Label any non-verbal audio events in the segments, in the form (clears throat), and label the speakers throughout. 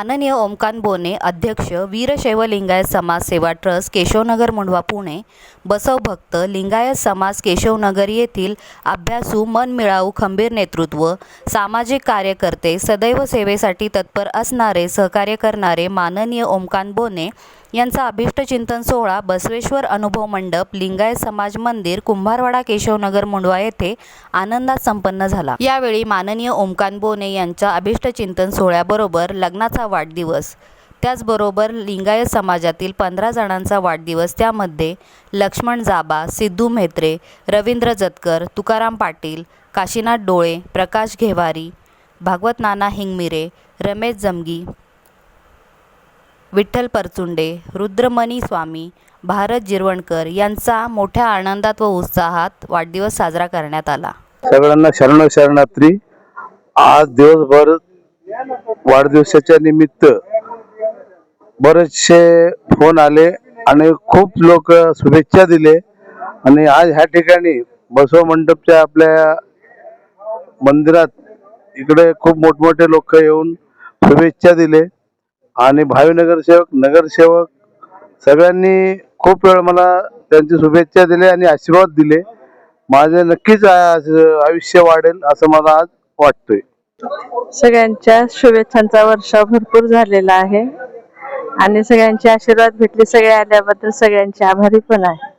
Speaker 1: माननीय ओमकांत बोने अध्यक्ष वीरशैव लिंगायत समाज सेवा ट्रस्ट केशवनगर मुंडवा पुणे बसव भक्त लिंगायत समाज केशवनगर येथील अभ्यासू मनमिळावू खंबीर नेतृत्व सामाजिक कार्यकर्ते सदैव सेवेसाठी तत्पर असणारे सहकार्य करणारे माननीय ओमकांत बोने यांचा अभिष्टचिंतन सोहळा बसवेश्वर अनुभव मंडप लिंगायत समाज मंदिर कुंभारवाडा केशवनगर मुंडवा येथे आनंदात संपन्न झाला. यावेळी माननीय ओमकांत बोने यांच्या अभिष्टचिंतन सोहळ्याबरोबर लग्नाचा वाढदिवस त्याचबरोबर लिंगायत समाजातील पंधरा जणांचा वाढदिवस त्यामध्ये लक्ष्मण जाबा सिद्धू म्हेत्रे रवींद्र जतकर तुकाराम पाटील काशीनाथ डोळे प्रकाश घेवारी भागवत नाना हिंगमिरे रमेश जमगी विठ्ठल परचुंडे रुद्रमणी स्वामी भारत जिरवणकर यांचा मोठ्या आनंदात व उत्साहात वाढदिवस साजरा करण्यात आला.
Speaker 2: सगळ्यांना शरण शरणात्री आज दिवसभर वाढदिवसाच्या निमित्त बरेचसे फोन आले आणि खूप लोक शुभेच्छा दिले. आणि आज ह्या ठिकाणी बसव मंडपच्या आपल्या मंदिरात इकडे खूप मोठमोठे लोक येऊन शुभेच्छा दिले. आणि भावी नगरसेवक नगरसेवक सगळ्यांनी खूप वेळ मला त्यांची शुभेच्छा दिल्या आणि आशीर्वाद दिले. माझे नक्कीच आज आयुष्य वाढेल असं मला आज वाटतंय.
Speaker 3: सगळ्यांच्या शुभेच्छांचा वर्षा भरपूर झालेला आहे. आणि सगळ्यांचे आशीर्वाद भेटले सगळे आल्याबद्दल सगळ्यांचे आभारी पण आहे.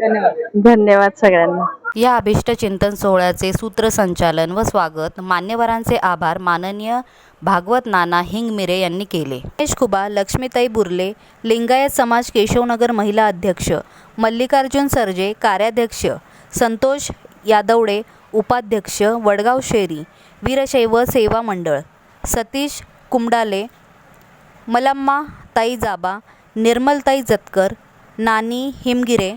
Speaker 3: धन्यवाद. सगळ्यांना.
Speaker 1: या अभिष्ट चिंतन सोहळ्याचे सूत्रसंचालन व स्वागत मान्यवरांचे आभार माननीय भागवत नाना हिंगमिरे यांनी केले. रमेश खुबा लक्ष्मीताई बुर्ले लिंगायत समाज केशवनगर महिला अध्यक्ष मल्लिकार्जुन सरजे कार्याध्यक्ष संतोष यादवडे उपाध्यक्ष वडगाव शेरी वीरशैव सेवा मंडळ सतीश कुमडाले मलम्मा ताई जाबा निर्मलताई जतकर नानी हिमगिरे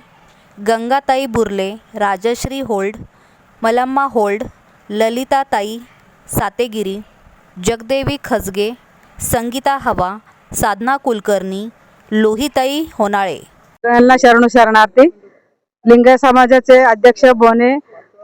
Speaker 1: गंगाताई बुर्ले राजश्री होल्ड मलम्मा होल्ड ललिताताई सातेगिरी जगदेवी खजगे संगीता हवा साधना कुलकर्णी लोहिताई होनाळे.
Speaker 3: सगळ्यांना शरणू शरणार्थी. लिंग समाजाचे अध्यक्ष बोने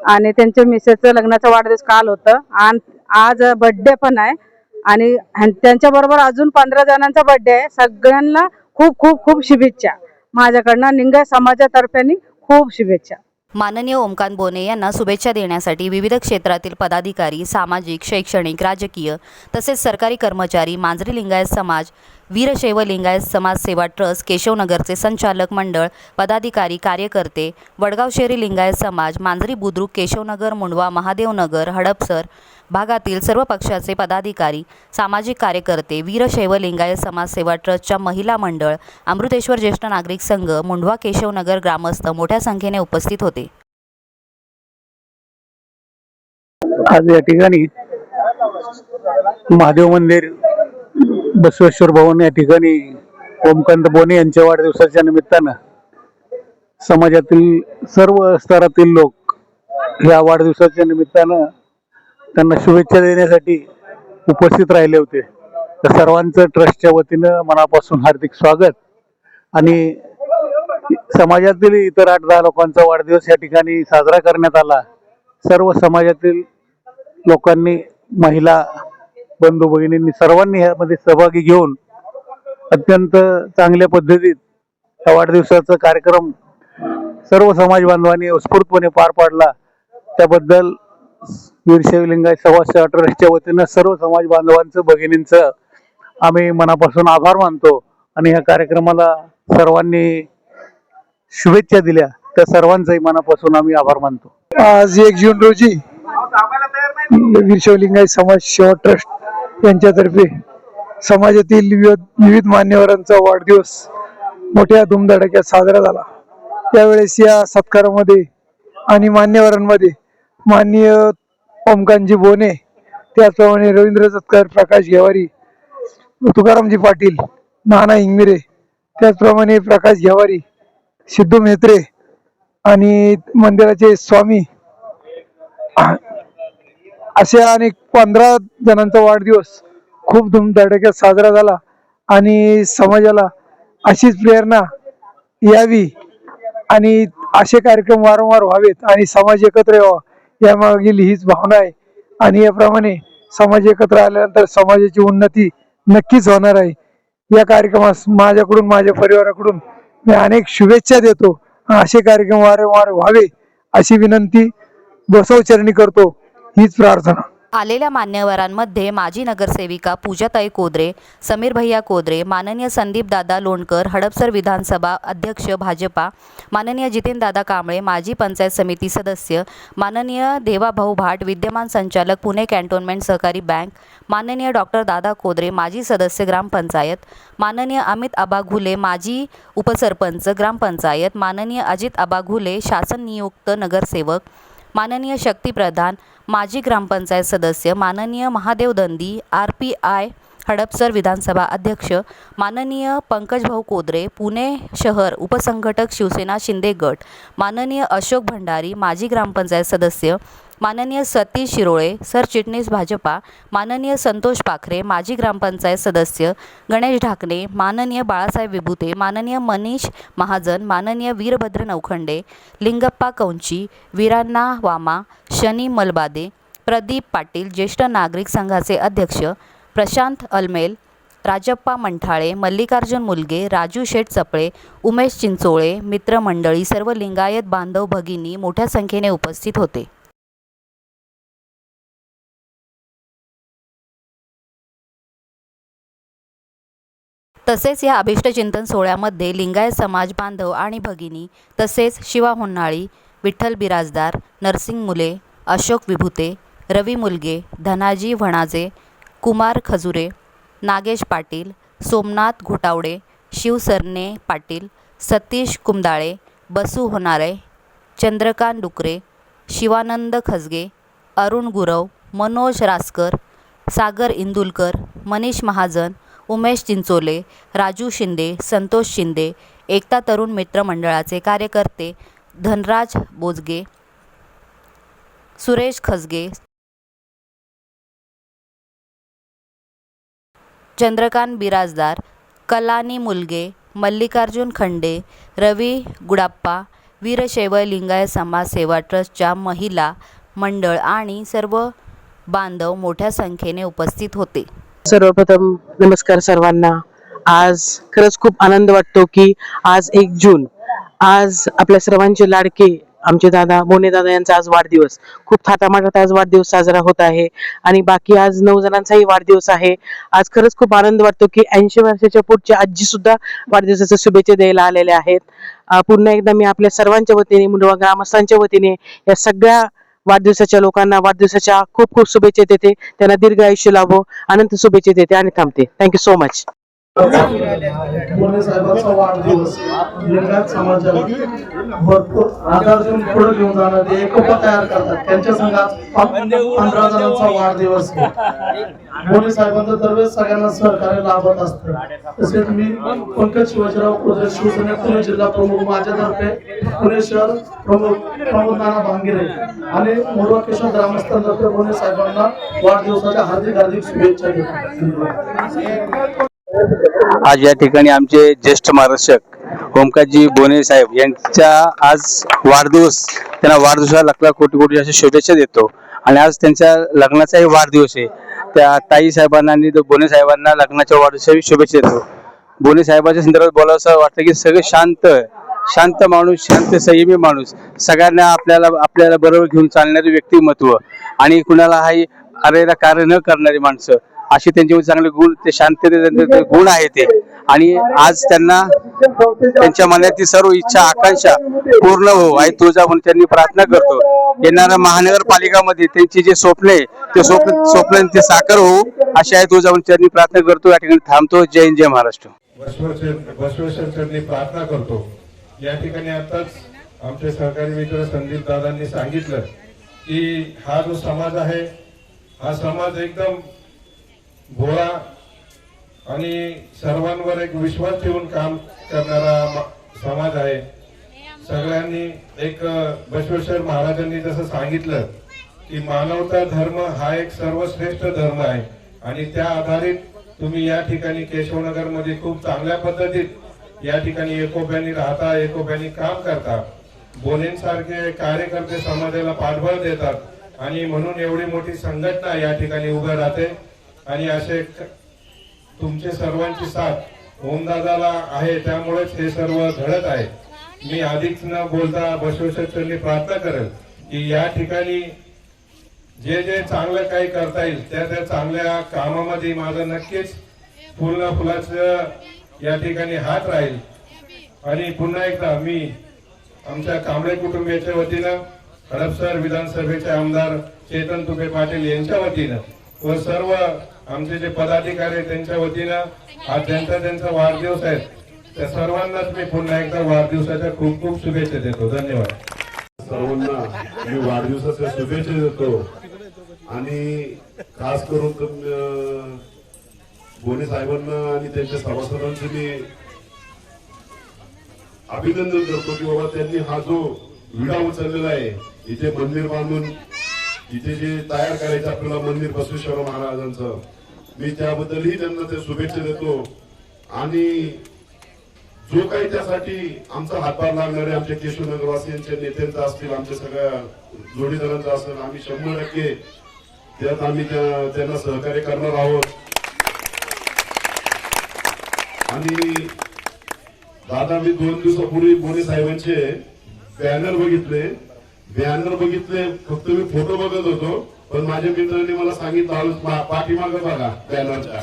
Speaker 3: आणि त्यांच्या मिसेसचं लग्नाचा वाढदिवस काल होतं. आणि आज बड्डे पण आहे. आणि त्यांच्याबरोबर अजून पंधरा जणांचा बड्डे आहे. सगळ्यांना खूप खूप खूप शुभेच्छा. माझ्याकडनं लिंगाय समाजातर्फे खूप शुभेच्छा.
Speaker 1: माननीय ओमकांत बोने यांना शुभेच्छा देण्यासाठी विविध क्षेत्रातील पदाधिकारी सामाजिक शैक्षणिक राजकीय तसेच सरकारी कर्मचारी मांजरी लिंगायत समाज वीरशैव लिंगायत समाज सेवा ट्रस्ट केशवनगरचे संचालक मंडळ पदाधिकारी कार्यकर्ते वडगाव शहरी लिंगायत समाज मांजरी बुद्रुक केशवनगर मुंडवा महादेवनगर हडपसर भागातील सर्व पक्षाचे पदाधिकारी सामाजिक कार्यकर्ते वीरशैव लिंगायत समाज सेवा ट्रस्टच्या महिला मंडळ अमृतेश्वर ज्येष्ठ नागरिक संघ मुंढवा केशवनगर ग्रामस्थ मोठ्या संख्येने उपस्थित होते.
Speaker 4: आज या ठिकाणी महादेव मंदिर बसवेश्वर भवन या ठिकाणी ओमकांत बोने यांच्या वाढदिवसाच्या निमित्तानं समाजातील सर्व स्तरातील लोक या वाढदिवसाच्या निमित्तानं त्यांना शुभेच्छा देण्यासाठी उपस्थित राहिले होते. तर सर्वांचं ट्रस्टच्या वतीनं मनापासून हार्दिक स्वागत. आणि समाजातील इतर आठ दहा लोकांचा वाढदिवस या ठिकाणी साजरा करण्यात आला. सर्व समाजातील लोकांनी महिला बंधू भगिनींनी सर्वांनी ह्यामध्ये सहभागी घेऊन अत्यंत चांगल्या पद्धतीत या वाढदिवसाचा कार्यक्रम सर्व समाज बांधवांनी उत्स्फूर्तपणे पार पाडला. त्याबद्दल वीरशैव लिंगायत समाज सेवा ट्रस्टच्या वतीनं सर्व समाज बांधवांचं भगिनींचं आम्ही मनापासून आभार मानतो. आणि या कार्यक्रमाला सर्वांनी शुभेच्छा दिल्या. त्या सर्वांचाही मनापासून आम्ही आभार मानतो.
Speaker 5: आज एक जून रोजी वीरशैवलिंगायत समाज सेवा ट्रस्ट यांच्यातर्फे समाजातील विविध विविध मान्यवरांचा वाढदिवस मोठ्या धुमधडाक्यात साजरा झाला. त्यावेळेस या सत्कारामध्ये आणि मान्यवरांमध्ये माननीय ओमकांतजी बोने त्याचप्रमाणे रवींद्र जतकर प्रकाश घेवारी तुकारामजी पाटील नाना इंगमिरे त्याचप्रमाणे प्रकाश घेवारी सिद्धू मेत्रे आणि मंदिराचे स्वामी. असे अनेक पंधरा जणांचा वाढदिवस खूप धूमधडाक्यात साजरा झाला आणि समाजाला अशीच प्रेरणा यावी आणि असे कार्यक्रम वारंवार व्हावेत आणि समाज एकत्र यावा यामागील हीच भावना आहे. आणि याप्रमाणे समाज एकत्र आल्यानंतर समाजाची उन्नती नक्कीच होणार आहे. या कार्यक्रमास माझ्याकडून माझ्या परिवाराकडून मी अनेक शुभेच्छा देतो. असे कार्यक्रम वारंवार व्हावे अशी विनंती बसवचरणी करतो. हीच प्रार्थना.
Speaker 1: आलेल्या मान्यवरांमध्ये माजी नगरसेविका पूजाताई कोदरे समीर भैया कोदरे माननीय संदीप दादा लोणकर हडपसर विधानसभा अध्यक्ष भाजपा माननीय जितेंद्रदादा कांबळे माजी पंचायत समिती सदस्य माननीय देवाभाऊ भाट विद्यमान संचालक पुणे कॅन्टोन्मेंट सहकारी बँक माननीय डॉक्टर दादा कोदरे माजी सदस्य ग्रामपंचायत माननीय अमित आबा घुले माजी उपसरपंच ग्रामपंचायत माननीय अजित आबा घुले शासन नियुक्त नगरसेवक माननीय शक्तीप्रधान माजी ग्रामपंचायत सदस्य माननीय Mahadev Dandi R P I Hadapsar Vidhan Sabha अध्यक्ष माननीय पंकजभाऊ कोदरे पुणे शहर उपसंघटक शिवसेना शिंदे गट माननीय अशोक भंडारी माजी ग्रामपंचायत सदस्य माननीय सतीश शिरोळे सरचिटणीस भाजपा माननीय संतोष पाखरे माजी ग्रामपंचायत सदस्य गणेश ढाकणे माननीय बाळासाहेब विभुते माननीय मनीष महाजन माननीय वीरभद्र नौखंडे लिंगप्पा कौंची वीरांना वामा शनी मलबादे प्रदीप पाटील ज्येष्ठ नागरिक संघाचे अध्यक्ष प्रशांत अलमेल राजप्पा मंठाळे मल्लिकार्जुन मुलगे राजू शेठ चपळे उमेश चिंचोळे मित्रमंडळी सर्व लिंगायत बांधव भगिनी मोठ्या संख्येने उपस्थित होते. तसेच या अभिष्टचिंतन सोहळ्यामध्ये लिंगायत समाज बांधव आणि भगिनी तसेच शिवा होन्नाळी विठ्ठल बिराजदार नरसिंग मुले अशोक विभुते रवी मुलगे धनाजी व्हणाजे कुमार खजुरे नागेश पाटील सोमनाथ घोटावडे शिवसरने पाटील सतीश कुंदाळे बसू होणारे चंद्रकांत डुकरे शिवानंद खजगे अरुण गुरव मनोज रासकर सागर इंदुलकर मनीष महाजन उमेश चिंचोले राजू शिंदे संतोष शिंदे एकता तरुण मित्र मंडळाचे कार्यकर्ते धनराज बोजगे सुरेश खजगे चंद्रकांत बिराजदार कलानी मुलगे मल्लिकार्जुन खंडे रवी गुडाप्पा वीरशैव लिंगायत समाज सेवा ट्रस्टच्या महिला मंडळ आणि सर्व बांधव मोठ्या संख्येने उपस्थित होते.
Speaker 6: सर्वप्रथम नमस्कार सर्वांना. आज खरंच खूप आनंद वाटतो की आज एक जून. आज आपल्या सर्वांचे लाडके आमचे दादा मोने दादा यांचा आज वाढदिवस. खूप थाटामाटात आज वाढदिवस साजरा होत आहे. आणि बाकी आज नऊ जणांचाही वाढदिवस आहे. आज खरंच खूप आनंद वाटतो की ऐंशी वर्षाच्या पुढचे आजी सुद्धा वाढदिवसाच्या शुभेच्छा द्यायला आलेल्या आहेत. पुन्हा एकदा मी आपल्या सर्वांच्या वतीने मुंडवा ग्रामस्थांच्या वतीने या सगळ्या वाढदिवसाच्या लोकांना वाढदिवसाच्या खूप खूप शुभेच्छा देते. त्यांना दीर्घ आयुष्य लाभो अनंत शुभेच्छा देते आणि थांबते. थँक्यू सो मच
Speaker 7: साहेबांचा वाढदिवस. लिंगायत समाजाला भरपूर आधार देऊन पुढे घेऊन जाणार. ते एकोपा तयार करतात. त्यांच्या संघात पंधरा जणांचा वाढदिवस आहे. साहेबांचं दरवेळेस सगळ्यांना सहकार्य लाभत असतं. तसेच मी पंकज शिवाजीराव कुद्रे शिवसेना पुणे जिल्हा प्रमुख माझ्यातर्फे पुणे शहर प्रमुख प्रमुख नाना भांगिरे आणि मोरवा किशोर ग्रामस्थांतर्फे मोरे साहेबांना वाढदिवसाच्या हार्दिक हार्दिक शुभेच्छा देतो.
Speaker 8: आज या ठिकाणी आमचे ज्येष्ठ मार्गदर्शक ओमकारजी बोने साहेब यांच्या आज वाढदिवस त्यांना वाढदिवसाला लाख कोटी कोटी अशा शुभेच्छा देतो. आणि आज त्यांच्या लग्नाचाही वाढदिवस आहे. त्या ताई साहेबांना आणि बोने साहेबांना लग्नाच्या वाढदिवसाही शुभेच्छा देतो. बोने साहेबांच्या संदर्भात बोलावं असं वाटतं की सगळे शांत शांत माणूस शांत संयमी माणूस सगळ्यांना आपल्याला आपल्याला बरोबर घेऊन चालणारे व्यक्तिमत्व आणि कुणाला हाही अरेला कार्य न करणारी माणसं. असे त्यांचे म्हणजे चांगले गुण ते शांतते गुण आहे ते. आणि आज त्यांना त्यांच्या मनातील सर्व इच्छा आकांक्षा पूर्ण हो. आई तुझा म्हणून त्यांनी प्रार्थना करतो. येणाऱ्या महानगरपालिकामध्ये त्यांची जे स्वप्न आहे ते स्वप्न स्वप्न ते साकार होऊ. अशी आहे तुझा म्हणून त्यांनी प्रार्थना करतो. या ठिकाणी थांबतो. जय हिंद जय महाराष्ट्र.
Speaker 9: प्रार्थना करतो. या ठिकाणी आताच आमचे सहकारी मित्र संदीप दादांनी सांगितलं की हा जो समाज आहे हा समाज एकदम गोळा आणि सर्वांवर एक विश्वास ठेवून काम करणारा समाज आहे. सगळ्यांनी एक बसवेश्वर महाराजांनी जसं सांगितलं की मानवता धर्म हा एक सर्वश्रेष्ठ धर्म आहे. आणि त्या आधारित तुम्ही या ठिकाणी केशवनगरमध्ये खूप चांगल्या पद्धतीत या ठिकाणी एकोप्याने राहता एकोप्याने काम करता. बोलेंसारखे कार्यकर्ते समाजाला पाठबळ देतात. आणि म्हणून एवढी मोठी संघटना या ठिकाणी उभं राहते. आणि असे
Speaker 10: तुमचे सर्वांची साथ ओमदादाला आहे त्यामुळेच हे सर्व घडत आहे. मी आधीच न बोलता बसवेश्वरांनी प्रार्थना करेल की या ठिकाणी जे जे चांगलं काही करता येईल त्या त्या चांगल्या कामामध्ये माझं नक्कीच फुल ना फुलाचं या ठिकाणी हात राहील. आणि पुन्हा एकदा मी आमच्या कांबळे कुटुंबियाच्या वतीनं हडपसर विधानसभेचे आमदार चेतन तुपे पाटील यांच्या वतीनं व सर्व आमचे जे पदाधिकारी आहेत त्यांच्या वतीनं आज ज्यांचा त्यांचा वाढदिवस आहे त्या सर्वांनाच मी पुन्हा एकदा वाढदिवसाच्या खूप खूप शुभेच्छा देतो. धन्यवाद.
Speaker 9: सर्वांना मी वाढदिवसाच्या शुभेच्छा देतो. आणि खास करून तुम- साहेबांना आणि त्यांच्या सभासदांचे मी अभिनंदन करतो की बाबा त्यांनी हा जो विडा उचललेला आहे इथे मंदिर बांधून इथे जे तयार करायचं आपल्याला मंदिर बसवेश्वर महाराजांचं मी त्याबद्दलही त्यांना ते शुभेच्छा देतो. आणि जो काही त्यासाठी आमचा हातभार लागणारे आमच्या केशवनगरवासियांच्या नेत्यांचा असतील आमच्या सगळ्या जोडीदारांचा असेल आम्ही शंभर टक्के त्यात आम्ही त्यांना सहकार्य करणार आहोत. आणि दादा मी दोन दिवसापूर्वी मोरे साहेबांचे बॅनर बघितले. बॅनर बघितले फक्त मी फोटो बघत होतो. पण माझ्या मित्रांनी मला सांगितलं पाठीमागं बघा बॅनरच्या.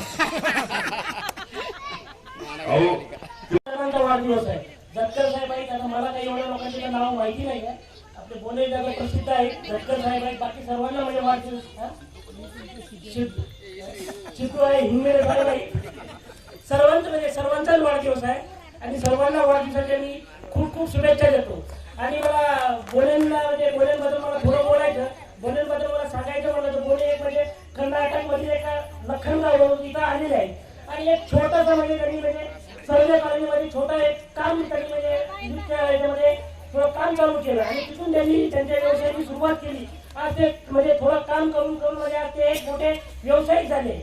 Speaker 9: अहो.
Speaker 11: सर्वांचा वाढदिवस आहे. झटकर साहेब आहेत आता मला काही एवढ्या लोकांचे नाव माहिती नाही आहे आपले बोले जागा प्रसिद्ध आहेत झटकर साहेब आहेत बाकी सर्वांना म्हणजे वाढदिवस हा? आहे हिंगेरे साहेब आहेत सर्वांचं म्हणजे सर्वांचाच वाढदिवस आहे. आणि सर्वांना वाढदिवसाच्या मी खूप खूप शुभेच्छा देतो. आणि मला बोलेंना म्हणजे बोलेंबद्दल मला थोडं बोलायचं बोलेंबद्दल मला सांगायचं म्हणलं तर बोले एक म्हणजे कर्नाटकमध्ये एका लखनगाव म्हणून तिथं आलेले आहे आणि एक छोटासा म्हणजे त्यांनी म्हणजे सर्वे कॉलनीमध्ये छोटा एक काम त्यांनी म्हणजे नृत्य याच्यामध्ये थोडं काम चालू केलं. आणि तिथून त्यांनी त्यांच्या व्यवसायाची सुरुवात केली. आज ते म्हणजे थोडं काम करून करून म्हणजे आज ते एक मोठे व्यावसायिक झाले.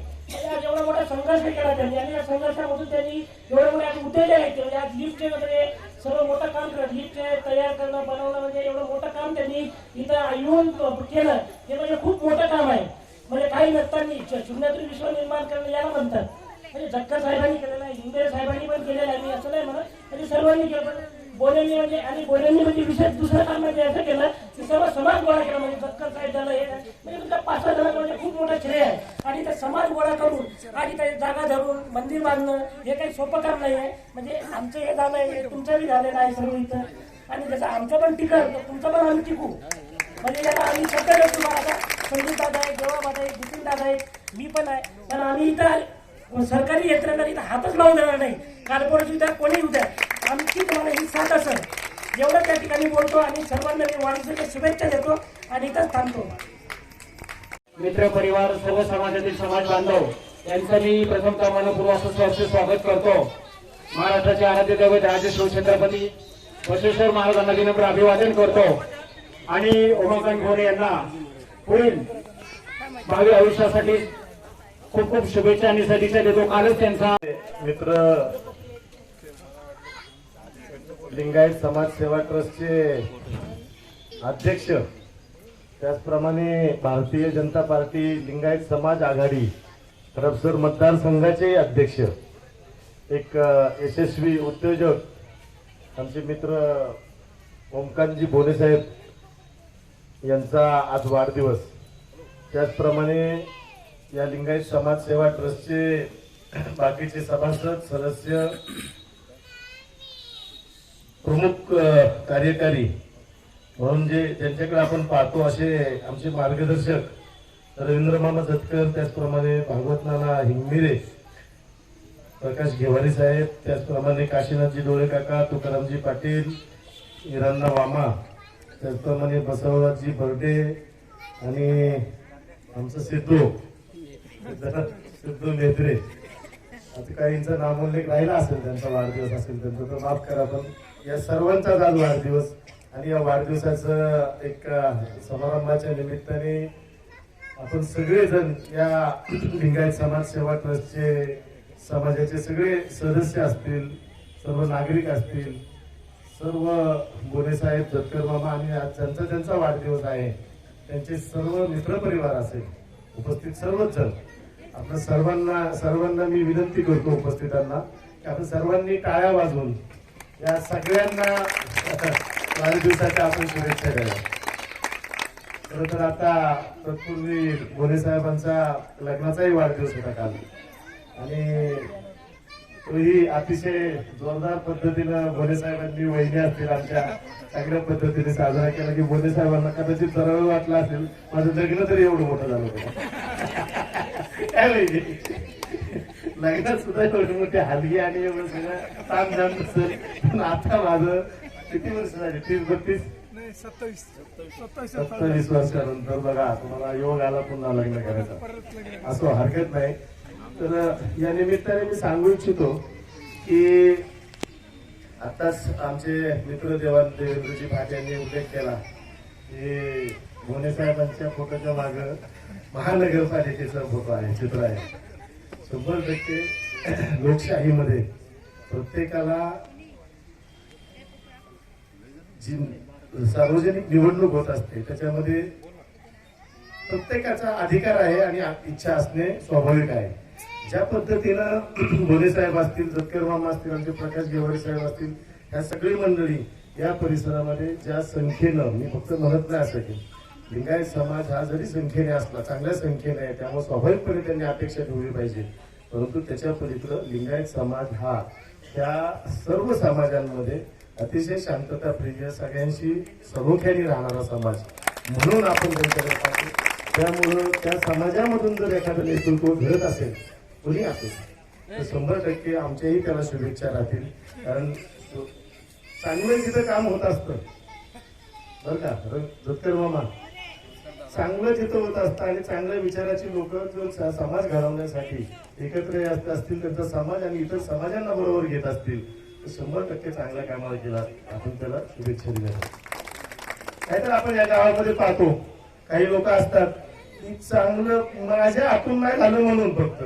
Speaker 11: आज एवढा मोठा संघर्ष केला त्यांनी. आणि या संघर्षामधून त्यांनी एवढे मोठे आज उठलेले आहेत. म्हणजे आज लिफ्टचे वगैरे सर्व मोठं काम करत लिफ्ट तयार करणं बनवणं म्हणजे एवढं मोठं काम त्यांनी इथं येऊन केलं. हे म्हणजे खूप मोठं काम आहे. म्हणजे काही नसताना शून्यातून विश्व निर्माण करणं याला म्हणतात. म्हणजे जक्कर साहेबांनी केलेलं आहे हिंदे साहेबांनी पण केलेलं आहे. मी असं नाही म्हणत. म्हणजे सर्वांनी केलं. बोलणी म्हणजे आणि बोलणी म्हणजे विशेष दुसरं काम म्हणजे असं केलं की सर्व समाज गोळा केला म्हणजे झक्कर साहेब झालं हे. म्हणजे तुमच्या पाच सहा जणांना म्हणजे खूप मोठा श्रेय आहे. आणि त्या समाज गोळा करून आणि ते जागा धरून मंदिर बांधणं हे काही सोपं काम नाही आहे. म्हणजे आमचं हे झालं आहे झालेलं आहे सर्व इथं. आणि जसं आमचं पण टिकल तर तुमचं पण आम्ही टिकू. म्हणजे याला आम्ही सत्य देतो आता संदीप दादा आहे देवा आहे नितीन दादा आहे मी पण आहे. पण आम्ही इथं सरकारी यंत्रणा इथं हातच लावून देणार नाही. कॉर्पोरेशन इथं कोणी उद्या आमची तुम्हाला ही साथ असेल. एवढं त्या ठिकाणी बोलतो आणि सर्वांना मी वाढीसाठी शुभेच्छा देतो आणि इथंच थांबतो.
Speaker 12: मित्र परिवार सर्व समाजातील समाज बांधव यांचं मी प्रथमतः मनपूर्वक स्वागत करतो. महाराष्ट्राचे आराध्य दैवत राजे शिवछत्रपती बसवेश्वर महाराजांना विनम्र अभिवादन करतो. आणि उमाकांत घोरे यांना पुढील भावी आयुष्यासाठी खूप खूप शुभेच्छा आणि सदिच्छा देतो. कालच त्यांचा
Speaker 9: मित्र लिंगायत समाज सेवा ट्रस्टचे अध्यक्ष त्याचप्रमाणे भारतीय जनता पार्टी लिंगायत समाज आघाडी हडपसर मतदारसंघाचे अध्यक्ष एक यशस्वी उद्योजक आमचे मित्र ओमकांतजी भोलेसाहेब यांचा आज वाढदिवस. त्याचप्रमाणे या लिंगायत समाज सेवा ट्रस्टचे बाकीचे सभासद सदस्य प्रमुख कार्यकारी म्हणून जे ज्यांच्याकडे आपण पाहतो असे आमचे मार्गदर्शक रवींद्र मामा जतकर त्याचप्रमाणे भागवत नाना हिंगमिरे प्रकाश घेवारी साहेब त्याचप्रमाणे काशीनाथजी डोळे काका तुकारामजी पाटील इराणा वामा त्याचप्रमाणे बसवराजजी बर्डे आणि आमचं सिद्धू. सिद्धू नेत्रे. आता काहींचा नामोल्लेख राहिला असेल त्यांचा वाढदिवस असेल त्यांचा तर माफ करा पण या सर्वांचाच आज वाढदिवस आणि या वाढदिवसाचं एक समारंभाच्या निमित्ताने आपण सगळेजण या लिंगायत समाज सेवा ट्रस्टचे समाजाचे सगळे सदस्य असतील सर्व नागरिक असतील सर्व गोरेसाहेब साहेब मामा आणि ज्यांचा ज्यांचा वाढदिवस आहे त्यांचे सर्व मित्रपरिवार असेल उपस्थित सर्वच जण. आपण सर्वांना सर्वांना मी विनंती करतो उपस्थितांना की आपण सर्वांनी टाळ्या वाजवून या सगळ्यांना (laughs) वाढदिवसाच्या आपण शुभेच्छा द्याव्या. खरं तर आता तत्पूर्वी भोले साहेबांचा लग्नाचाही वाढदिवस होता काल. आणि तोही अतिशय जोरदार पद्धतीनं भोले साहेबांनी वहिनी असतील आमच्या सगळ्या पद्धतीने साजरा केला की भोले साहेबांना कदाचित जरा वाटला असेल माझं लग्न तरी एवढं मोठं झालं होतं. काय माहिती लग्नात सुद्धा एवढी मोठी हलगी आणि एवढं सगळं तामझाम नसेल. पण आता माझं किती वर्ष झाली? तीस बत्तीस? सत्तावीस. वर्षानंतर बघा तुम्हाला योग आला पुन्हा लग्न करायचं. असं हरकत नाही. तर या निमित्ताने मी सांगू इच्छितो की आताच आमचे मित्र देवान देवेंद्रजी भाट यांनी उल्लेख केला. हे भोने साहेबांच्या फोटोच्या माग महानगरपालिकेचा फोटो आहे चित्र आहे. शंभर टक्के लोकशाहीमध्ये प्रत्येकाला जी सार्वजनिक निवडणूक होत असते त्याच्यामध्ये प्रत्येकाचा अधिकार आहे आणि इच्छा असणे स्वाभाविक आहे. ज्या पद्धतीनं (clears throat) भोले साहेब असतील जतकर मामा असतील आमचे प्रकाश गेवारी साहेब असतील ह्या सगळी मंडळी या परिसरामध्ये ज्या संख्येनं मी फक्त म्हणत नाही असं की लिंगायत समाज हा जरी संख्येने असला चांगल्या संख्येने आहे त्यामुळे स्वाभाविकपणे त्यांनी अपेक्षा ठेवली पाहिजे. परंतु त्याच्या पलीकडं लिंगायत समाज हा त्या सर्व समाजांमध्ये अतिशय शांतताप्रिय सगळ्यांशी सलोख्याने राहणारा समाज म्हणून आपण त्यांच्याकडे पाहतो. त्यामुळं त्या समाजामधून जर एखादं नेतृत्व घडत असेल कोणी असेल तर शंभर टक्के आमच्याही त्याला शुभेच्छा राहतील. कारण चांगलं तिथं काम होत असतं. बरं का? दत्तर मामा चांगलं तिथं होत असतं आणि चांगल्या विचाराची लोक जर समाज घडवण्यासाठी एकत्र येत असतील त्यांचा समाज आणि इतर समाजांना बरोबर घेत असतील तर शंभर टक्के चांगल्या कामाला केला आपण त्याला शुभेच्छा दिल्या. नाहीतर आपण या गावामध्ये पाहतो काही लोक असतात की चांगलं माझ्या आपण नाही झालं म्हणून फक्त.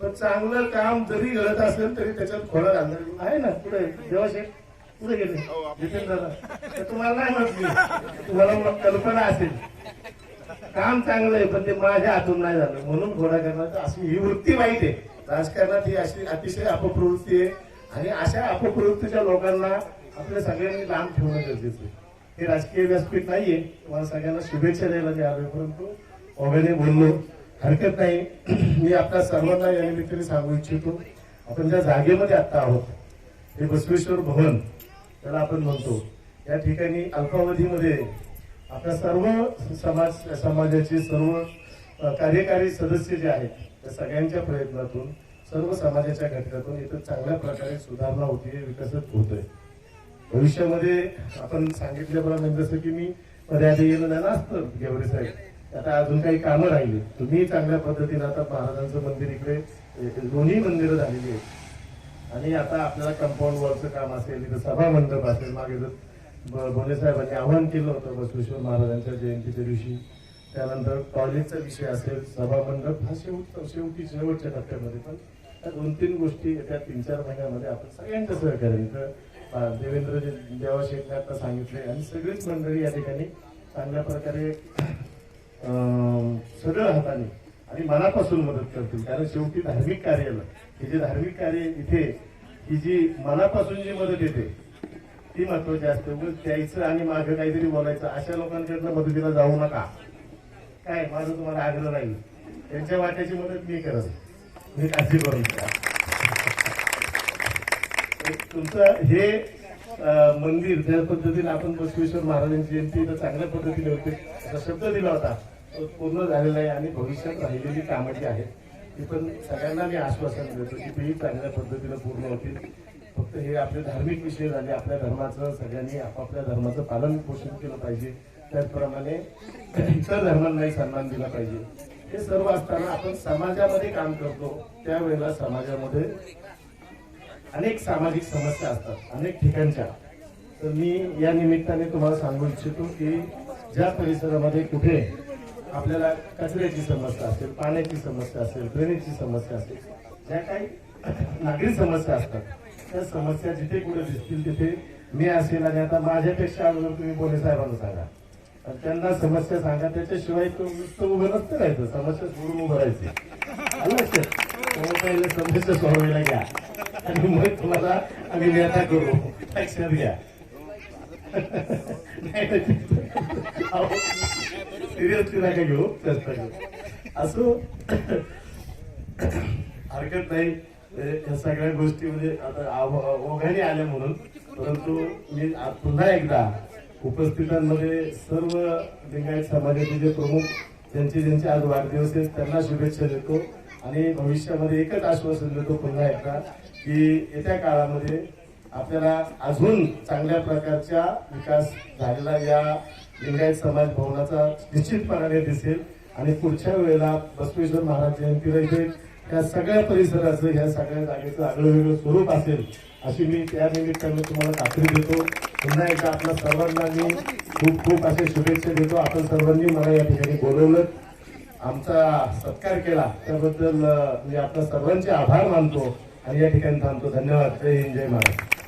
Speaker 9: पण चांगलं काम जरी घडत असेल तरी त्याच्यात खोडा घालणार आहे ना? पुढे देवाशेठ पुढे गेले. जितेंद्र दादा तुम्हाला नाही म्हटली. तुम्हाला मग कल्पना असेल. काम चांगलं आहे पण ते माझ्या हातून नाही झालं. म्हणून घोडा करण्याचं अशी ही वृत्ती वाईट आहे. राजकारणात ही अशी अतिशय अपप्रवृत्ती आहे. आणि अशा अपप्रवृत्तीच्या लोकांना आपल्या सगळ्यांनी लांब ठेवणं गरजेचं आहे. हे राजकीय व्यासपीठ नाहीये. तुम्हाला सगळ्यांना शुभेच्छा द्यायला जे आलोय. परंतु वगैरे बोललो हरकत नाही. (clears throat) मी आपल्या सर्वांना या निमित्ताने सांगू इच्छितो. आपण ज्या जागेमध्ये आता आहोत हे बसवेश्वर भवन त्याला आपण म्हणतो. या ठिकाणी अल्पावधीमध्ये आपल्या सर्व समाज समाजाचे सर्व कार्यकारी सदस्य जे आहेत त्या सगळ्यांच्या प्रयत्नातून सर्व समाजाच्या घटकातून इथं चांगल्या प्रकारे सुधारणा होतीये विकसित होतोय. भविष्यामध्ये आपण सांगितल्याप्रमाणे जसं की मी मर्यादा येणं असतं गेवरे साहेब. आता अजून काही कामं राहिली. तुम्ही चांगल्या पद्धतीने आता महाराजांचं मंदिर इकडे दोन्ही मंदिरं झालेली आहेत. आणि आता आपल्याला कंपाऊंड वॉलचं काम असेल तिथं सभा मंडप असेल मागे जर ब- भोले साहेबांनी आवाहन केलं होतं बसवेश्वर महाराजांच्या जयंतीच्या दिवशी. त्यानंतर टॉयलेटचा विषय असेल सभा मंडप हा शेवट शेवटी शेवटच्या टप्प्यामध्ये. पण त्या दोन तीन गोष्टी येत्या तीन चार महिन्यामध्ये आपण सगळ्यांचं सहकार्य इथं अं, देवेंद्र देवाशेखने आता सांगितले आणि सगळीच मंडळी या ठिकाणी चांगल्या प्रकारे सगळं हाताने आणि मनापासून मदत करतील कारण शेवटी धार्मिक कार्याला हे जे धार्मिक कार्य इथे ही जी मनापासून जी मदत येते ती महत्वाची असते. त्याचं द्यायचं आणि मागं काहीतरी बोलायचं अशा लोकांकडनं मदतीला जाऊ नका. काय? माझं तुम्हाला आग्रह राहील. त्यांच्या वाट्याची मदत मी करत मी काळजी करून तुमचं हे मंदिर ज्या पद्धतीने आपण बसवेश्वर महाराजांची जयंती तर चांगल्या पद्धतीने होते. असा शब्द दिला होता. पूर्ण झालेला आहे आणि भविष्यात राहिलेली कामं जी आहेत ती पण सगळ्यांना मी आश्वासन देतो की तेही चांगल्या पद्धतीनं पूर्ण होतील. फक्त हे आपले धार्मिक विषय झाले आपल्या धर्माचं सगळ्यांनी आपापल्या धर्माचं पालन पोषण केलं पाहिजे. त्याचप्रमाणे इतर धर्मांनाही सन्मान दिला पाहिजे. हे सर्व असताना आपण समाजामध्ये काम करतो त्यावेळेला समाजामध्ये अनेक सामाजिक समस्या असतात अनेक ठिकाणच्या. तर मी या निमित्ताने तुम्हाला सांगू इच्छितो की ज्या परिसरामध्ये कुठे आपल्याला कचऱ्याची समस्या असेल पाण्याची समस्या असेल ड्रेनेजची समस्या असेल ज्या काही नागरिक समस्या असतात त्या समस्या जिथे कुठे दिसतील तिथे मी असेल आणि आता माझ्यापेक्षा अगोदर तुम्ही पोलीस साहेबांना सांगा. त्यांना समस्या सांगा त्याच्याशिवाय तो नुसतं उभं नसतं राहायचं समस्या सोडून उभं राहायचं. आलं लक्षात? पहिले सदस्य स्वामीला घ्या. आणि मग तुम्हाला आम्ही नेता करू. लक्षात घ्या. (laughs) सिरियसली नका घेऊ चर्चा असो हरकत नाही या सगळ्या गोष्टी म्हणजे आता आव- ओघाने आल्या म्हणून परंतु मी पुन्हा एकदा उपस्थितांमध्ये सर्व लिंगायत समाजाचे जे प्रमुख ज्यांचे ज्यांचे आज वाढदिवस आहेत त्यांना शुभेच्छा देतो आणि भविष्यामध्ये एकच आश्वासन देतो पुन्हा एकदा की येत्या काळामध्ये आपल्याला अजून चांगल्या प्रकारच्या विकास झालेला या लिंगायत समाज भवनाचा निश्चितपणाने दिसेल. आणि पुढच्या वेळेला बसवेश्वर महाराज जयंतीला इथे या सगळ्या परिसराचं ह्या सगळ्या जागेचं आगळं वेगळं स्वरूप असेल अशी मी त्या निमित्ताने तुम्हाला खात्री देतो. पुन्हा एकदा आपल्या सर्वांना मी खूप खूप असे शुभेच्छा देतो. आपण सर्वांनी मला या ठिकाणी बोलवलं. आमचा सत्कार केला. त्याबद्दल मी आपल्या सर्वांचे आभार मानतो. आणि या ठिकाणी थांबतो. धन्यवाद. जय हिंद जय महाराज